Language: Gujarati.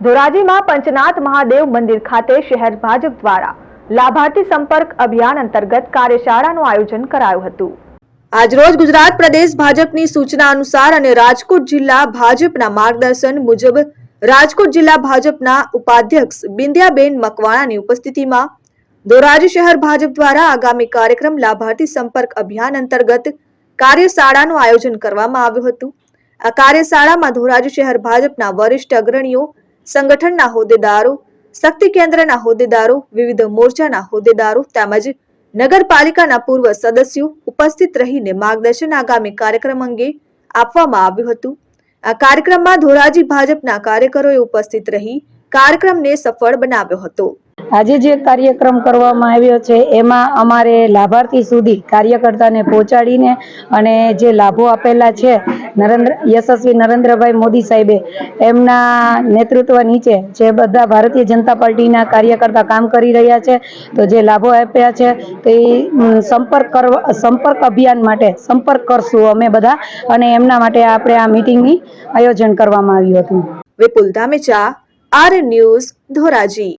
ધોરાજીમાં પંચનાથ મહાદેવ મંદિર ખાતે શહેર ભાજપ દ્વારા લાભાર્થી સંપર્ક અભિયાન અંતર્ગત કાર્યશાળાનું આયોજન કરાયું હતું. આજરોજ ગુજરાત પ્રદેશ ભાજપની સૂચના અનુસાર અને રાજકોટ જિલ્લા ભાજપના માર્ગદર્શન મુજબ રાજકોટ જિલ્લા ભાજપના ઉપાધ્યક્ષ બિંદ્યાબેન મકવાણાની ઉપસ્થિતિમાં ધોરાજી શહેર ભાજપ દ્વારા આગામી કાર્યક્રમ લાભાર્થી સંપર્ક અભિયાન અંતર્ગત કાર્યશાળાનું આયોજન કરવામાં આવ્યું હતું. આ કાર્યશાળામાં ધોરાજી શહેર ભાજપના વરિષ્ઠ અગ્રણીઓ સંગઠનના હોદ્દેદારો, શક્તિ કેન્દ્રના હોદ્દેદારો, વિવિધ મોરચાના હોદ્દેદારો તેમજ નગરપાલિકાના પૂર્વ સદસ્યો ઉપસ્થિત રહીને માર્ગદર્શન આગામી કાર્યક્રમ અંગે આપવામાં આવ્યું હતું. આ કાર્યક્રમમાં ધોરાજી ભાજપના કાર્યકરોએ ઉપસ્થિત રહી કાર્યક્રમને સફળ બનાવ્યો હતો. આજે જે કાર્યક્રમ કરવામાં આવ્યો છે, એમાં અમારે લાભાર્થી સુધી કાર્યકર્તાને પહોંચાડીને અને જે લાભો આપેલા છે, નરેન્દ્ર, યશસ્વી નરેન્દ્રભાઈ મોદી સાહેબે, એમના નેતૃત્વ નીચે જે બધા ભારતીય જનતા પાર્ટીના કાર્યકર્તા કામ કરી રહ્યા છે, તો જે લાભો આપ્યા છે, તે સંપર્ક કરવા, સંપર્ક અભિયાન માટે સંપર્ક કરશું અમે બધા અને એમના માટે આપણે આ મિટિંગની આયોજન કરવામાં આવ્યું હતું. Vipul Dhamecha R news Dhoraji.